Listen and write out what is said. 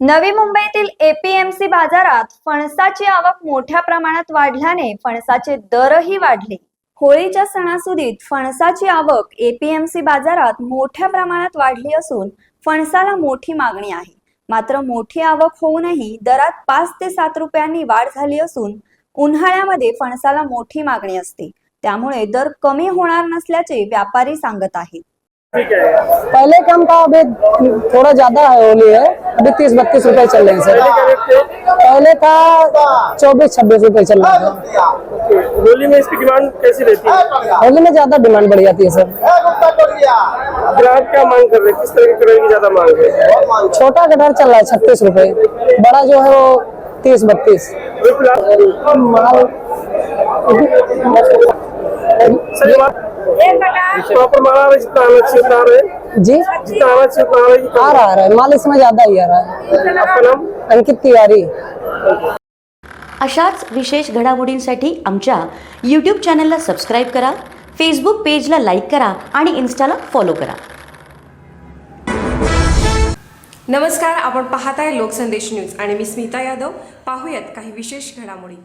नवी मुंबईतील एपीएमसी बाजारात फणसाची आवक मोठ्या प्रमाणात वाढल्याने फणसाचे दरही वाढले. होळीच्या सणासुदीत फणसाची आवक एपीएमसी बाजारात मोठ्या प्रमाणात वाढली असून फणसाला मोठी मागणी आहे. मात्र मोठी आवक होऊनही दरात पाच ते सात रुपयांनी वाढ झाली असून उन्हाळ्यामध्ये फणसाला मोठी मागणी असते. त्यामुळे दर कमी होणार नसल्याचे व्यापारी सांगत आहेत. ठीक है। पहले कम था अभी थोड़ा ज़्यादा है होली है। अभी तीस बत्तीस रूपए चल रहे हैं सर। पहले थे? था चौबीस छब्बीस रूपए चल रहा था। ओके, होली में इसकी डिमांड कैसी रहती है? होली में ज़्यादा डिमांड बढ़ जाती है सर। ग्राहक क्या मांग कर रहे हैं? किस तरह के कलर की ज़्यादा मांग है? छोटा कटहर चल रहा है छत्तीस रूपए। बड़ा जो है वो तीस बत्तीस। प्रॉपर आ रहा है जितना आ रहा है जी? जितना आ रहा है कि आ रहा आ रहा है। माल इसमें ज्यादा ही आ रहा है। कम? आपका नाम अंकित तिवारी। अशाच विशेष घडामोडींसाठी आमच्या यूट्यूब चॅनलला सबस्क्राईब करा फेसबुक पेजला लाईक करा आणि इन्स्टाला फॉलो करा. नमस्कार आपण पाहताय लोकसंदेश न्यूज आणि मी स्मिता यादव. पाहूयात काही विशेष घडामोडी.